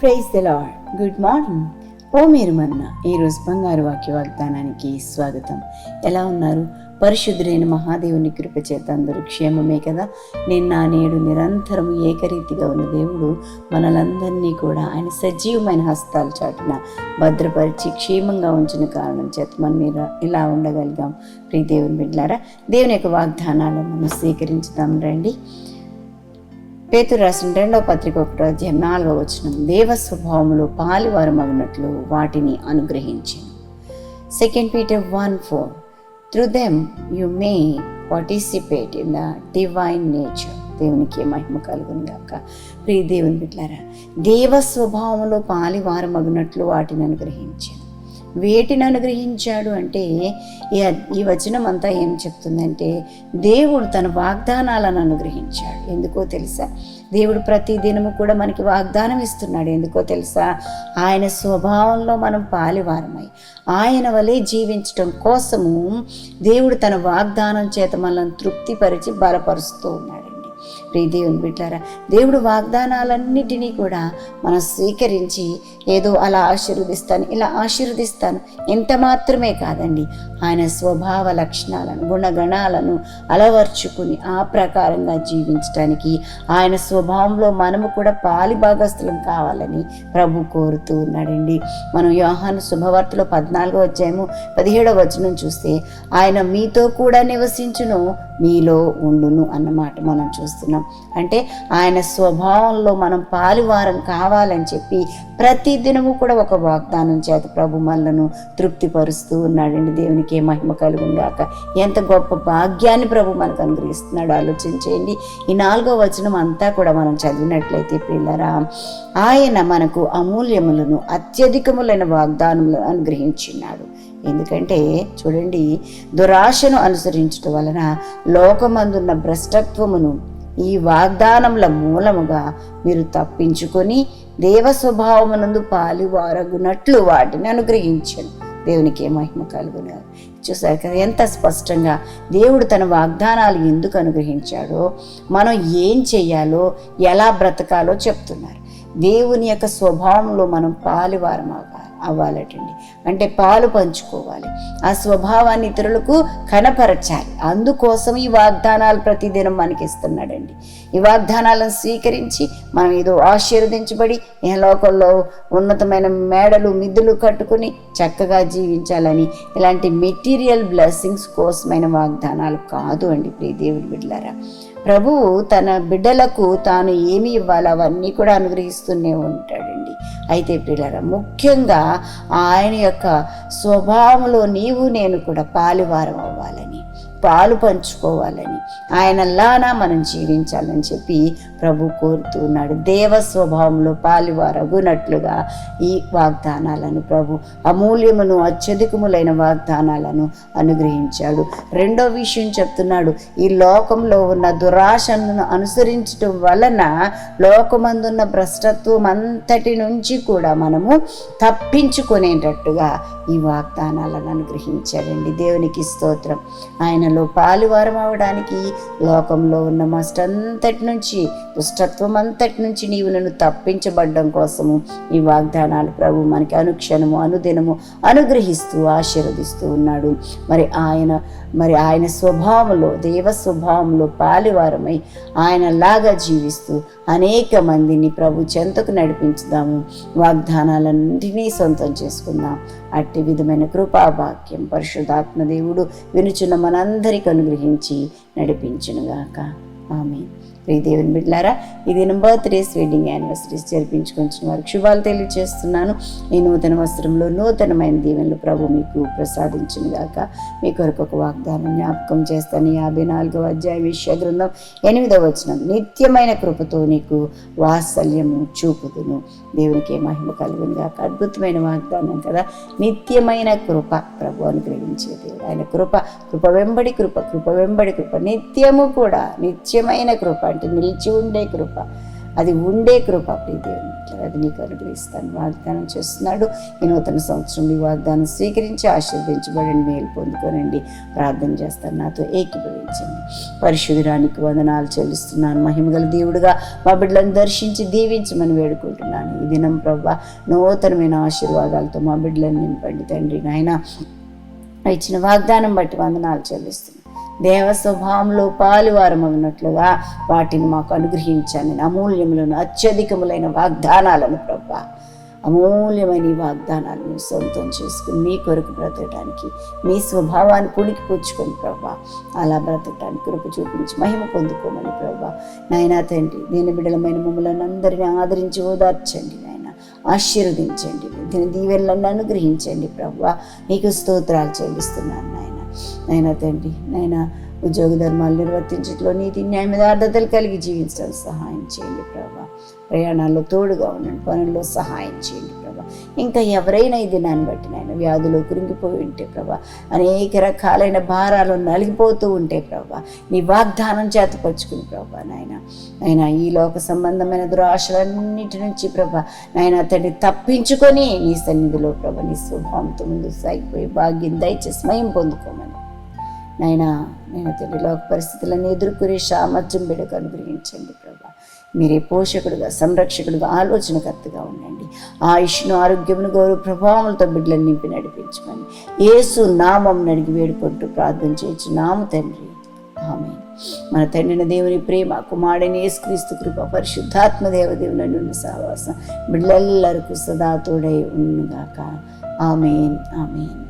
praise the Lord good morning. ఓ మీరు మన్న ఈరోజు బంగారు వాక్య వాగ్దానానికి స్వాగతం. ఎలా ఉన్నారు? పరిశుద్ధులైన మహాదేవుని కృప చేత అందరూ క్షేమమే కదా? నిన్న నేడు నిరంతరం ఏకరీతిగా ఉన్న దేవుడు మనలందరినీ కూడా ఆయన సజీవమైన హస్తాలు చాటున భద్రపరిచి క్షేమంగా ఉంచిన కారణం చేత మనం మీరు ఇలా ఉండగలిగాం. ప్రియ దేవుని బిడ్డారా దేవుని యొక్క వాగ్దానాలను మనం స్వీకరించుదాం రండి. పేతురు రాసిన రెండవ పత్రిక ఒకటో అధ్యాయం నాలుగవ వచనం దేవ స్వభావములు పాలివారు మగినట్లు వాటిని అనుగ్రహించాను. Second Peter one four through them you may participate in the divine nature దేవునికి మహిమ కలుగును గాక. ప్రియ దేవుని బిడ్డారా దేవ స్వభావంలో పాలివారు మగినట్లు వాటిని అనుగ్రహించాను. వేటిని అనుగ్రహించాడు అంటే ఈ ఈ వచనం అంతా ఏం చెప్తుందంటే దేవుడు తన వాగ్దానాలను అనుగ్రహించాడు. ఎందుకో తెలుసా? దేవుడు ప్రతి దినము కూడా మనకి వాగ్దానం ఇస్తున్నాడు. ఎందుకో తెలుసా? ఆయన స్వభావంలో మనం పాలివారమై ఆయన వలె జీవించటం కోసము దేవుడు తన వాగ్దానం చేత మనల్ని తృప్తిపరిచి బలపరుస్తూ ఉన్నాడు. ప్రియ దేవుని బిడ్డారా దేవుడు వాగ్దానాలన్నిటినీ కూడా మనం స్వీకరించి ఏదో అలా ఆశీర్వదిస్తాను ఇలా ఆశీర్వదిస్తాను. ఎంత మాత్రమే కాదండి ఆయన స్వభావ లక్షణాలను గుణగణాలను అలవర్చుకుని ఆ ప్రకారంగా జీవించడానికి ఆయన స్వభావంలో మనము కూడా పాలి భాగస్థులం కావాలని ప్రభు కోరుతూ ఉన్నాడండి. మనం యోహాను శుభవార్తలో పద్నాలుగో అధ్యాయము పదిహేడవ వచనం చూస్తే ఆయన మీతో కూడా నివసించును మీలో ఉండును అన్నమాట మనం చూస్తాం. చూస్తున్నాం. అంటే ఆయన స్వభావంలో మనం పాలువారం కావాలని చెప్పి ప్రతి దినము కూడా ఒక వాగ్దానం చేత ప్రభు మనలను తృప్తిపరుస్తూ ఉన్నాడండి. దేవునికి ఏ మహిమ కలుగుగాక ఎంత గొప్ప భాగ్యాన్ని ప్రభు మనకు అనుగ్రహిస్తున్నాడు ఆలోచించేయండి. ఈ నాలుగో వచనం అంతా కూడా మనం చదివినట్లయితే పిల్లరా ఆయన మనకు అమూల్యములను అత్యధికములైన వాగ్దానములను అనుగ్రహించున్నాడు ఎందుకంటే చూడండి దురాశను అనుసరించడం వలన లోకమందున్న భ్రష్టత్వమును ఈ వాగ్దానముల మూలముగా మీరు తప్పించుకొని దేవ స్వభావమునందు పాలివారగునట్లు వాటిని అనుగ్రహించను దేవునికి ఏ మహిమ కలుగునారు చూసారు కదా ఎంత స్పష్టంగా దేవుడు తన వాగ్దానాలు ఎందుకు అనుగ్రహించాడో మనం ఏం చేయాలో ఎలా బ్రతకాలో చెప్తున్నారు. దేవుని యొక్క స్వభావంలో మనం పాలివారమాగ అవ్వాలటండి. అంటే పాలు పంచుకోవాలి. ఆ స్వభావాన్ని ఇతరులకు కనపరచాలి. అందుకోసం ఈ వాగ్దానాలు ప్రతిదినం మనకి ఇస్తున్నాడండి ఈ వాగ్దానాలను స్వీకరించి మనం ఏదో ఆశీర్వదించబడి ఈ లోకంలో ఉన్నతమైన మేడలు మిద్దులు కట్టుకుని చక్కగా జీవించాలని ఇలాంటి మెటీరియల్ బ్లెస్సింగ్స్ కోసమైన వాగ్దానాలు కాదు అండి ప్రియ దేవుడి బిడ్డలారా. ప్రభువు తన బిడ్డలకు తాను ఏమి ఇవ్వాలో అవన్నీ కూడా అనుగ్రహిస్తూనే ఉంటాడండి. అయితే పిల్లల ముఖ్యంగా ఆయన యొక్క స్వభావంలో నీవు నేను కూడా పాలువారం అవ్వాలని పాలు పంచుకోవాలని. ఆయనలానా మనం జీవించాలని చెప్పి ప్రభు కోరుతూ ఉన్నాడు. దేవ స్వభావంలో పాలివారగునట్లుగా ఈ వాగ్దానాలను ప్రభు అమూల్యమును అత్యధికములైన వాగ్దానాలను అనుగ్రహించాడు. రెండో విషయం చెప్తున్నాడు. ఈ లోకంలో ఉన్న దురాశను అనుసరించడం వలన లోకమందున్న భ్రష్టత్వం అంతటి నుంచి కూడా మనము తప్పించుకునేటట్టుగా ఈ వాగ్దానాలను అనుగ్రహించాడండి. దేవునికి స్తోత్రం. ఆయన ఆయనలో పాలువారం అవడానికి లోకంలో ఉన్న మస్టంతటి నుంచి దుష్టత్వం అంతటి నుంచి నీవు నన్ను తప్పించబడ్డం కోసము ఈ వాగ్దానాలు ప్రభు మనకి అనుక్షణము అనుదినము అనుగ్రహిస్తూ ఆశీర్వదిస్తూ ఉన్నాడు. మరి ఆయన మరి ఆయన స్వభావంలో దేవ స్వభావంలో పాలివారమై ఆయనలాగా జీవిస్తూ అనేక మందిని ప్రభు చెంతకు నడిపించుదాము. వాగ్దానాలన్నింటినీ సొంతం చేసుకుందాం. అట్టి విధమైన కృపాభాగ్యం పరిశుద్ధాత్మదేవుడు వినుచున్న మనందరికి అనుగ్రహించి నడిపించునుగాక. ఆమె ప్రియ దేవుని బిడ్డారా ఇది దినం బర్త్డేస్ వెడ్డింగ్ యానివర్సరీస్ జరిపించుకుంటున్న వారికి శుభాలు తెలియజేస్తున్నాను. ఈ నూతన వస్త్రంలో నూతనమైన దీవెనలు ప్రభు మీకు ప్రసాదించిన గాక మీ కొరకు ఒక వాగ్దానం జ్ఞాపకం చేస్తాను. యాభై నాలుగవ అధ్యాయ విషయ గ్రంథం ఎనిమిదవ వచనం. నిత్యమైన కృపతో నీకు వాత్సల్యము చూపుదును. దేవునికి మహిమ కలుగును గాక. అద్భుతమైన వాగ్దానం కదా. నిత్యమైన కృప ప్రభు అనుగ్రహించే దేవుడు. ఆయన కృప కృప వెంబడి కృప కృప వెంబడి కృప. నిత్యము కూడా నిత్యమైన కృప అంటే నిలిచి ఉండే కృప. అది ఉండే కృప ప్రియ అది నీకు అనుగ్రహిస్తాను. వాగ్దానం చేస్తున్నాడు. ఈ నూతన సంవత్సరం ఈ వాగ్దానం స్వీకరించి ఆశీర్వదించబడండి మేలు పొందుకోనండి. ప్రార్థన చేస్తాను. నాతో ఏకీభవించండి. పరిశుద్ధురానికి వందనాలు చెల్లిస్తున్నాను. మహిమగల దేవుడుగా మా బిడ్డలను దర్శించి దీవించమని వేడుకుంటున్నాను. ఈ దినం ప్రభా నూతనమైన ఆశీర్వాదాలతో మా బిడ్డలను నింపండి తండ్రి నాయన. ఇచ్చిన వాగ్దానం బట్టి వందనాలు చెల్లిస్తున్నాను. దేవ స్వభావంలో పాలువారమగినట్లుగా వాటిని మాకు అనుగ్రహించండి. అమూల్యములను అత్యధికములైన వాగ్దానాలను ప్రభా. అమూల్యమైన ఈ వాగ్దానాలను సొంతం చేసుకుని మీ కొరకు బ్రతకడానికి మీ స్వభావాన్ని పుణికి పుచ్చుకొని ప్రభా. అలా బ్రతకడానికి కృప చూపించి మహిమ పొందుకోమని ప్రభా. నాయనా తండ్రి నేను బిడలమైన మమ్మల్ని అందరినీ ఆదరించి ఓదార్చండి నాయన. ఆశీర్వదించండి. దీని దీవెనలను అనుగ్రహించండి ప్రభా. నీకు స్తోత్రాలు చెల్లిస్తున్నాను నాయన. నైనా తండ్రి నైనా ఉద్యోగ ధర్మాలు నిర్వర్తించట్లో నీతి న్యాయం యథార్థతలు కలిగి జీవించడం సహాయం చేయండి ప్రభా. ప్రయాణాల్లో తోడుగా ఉండండి పనుల్లో సహాయం చేయండి ప్రభా. ఇంకా ఎవరైనా ఈ దినాన్ని బట్టి నాయన వ్యాధులు కురింగిపోయి ఉంటే ప్రభా అనేక రకాలైన భారాలు నలిగిపోతూ ఉంటే ప్రభా నీ వాగ్దానం చేతపరుచుకుని ప్రభా నాయన ఆయన ఈ లోక సంబంధమైన దురాశలన్నిటి నుంచి ప్రభా నాయన అతన్ని తప్పించుకొని నీ సన్నిధిలో ప్రభా నీ స్వభావంతో ముందు సాగిపోయి భాగ్యం దయచేసి స్వయం పొందుకోమని నాయన నేను తండ్రి లోక పరిస్థితులను ఎదుర్కొనే సామర్థ్యం బిడకు అనుగ్రహించండి ప్రభా. మీరే పోషకుడుగా సంరక్షకుడుగా ఆలోచనకర్తగా ఉండండి. ఆయుష్ను ఆరోగ్యమును గౌరవ ప్రభావములతో బిడ్డలను నింపి నడిపించమని ఏసు నామం నడిగి వేడుకుంటూ ప్రార్థన చేయొచ్చు నాము తండ్రి. ఆమె మన తండ్రిన దేవుని ప్రేమ కుమారుడిని యేసుక్రీస్తు కృప పరిశుద్ధాత్మ దేవదేవుని ఉన్న సహవాసం బిడ్డలెల్లరకు సదా తోడై ఉండుగాక. Amen amen.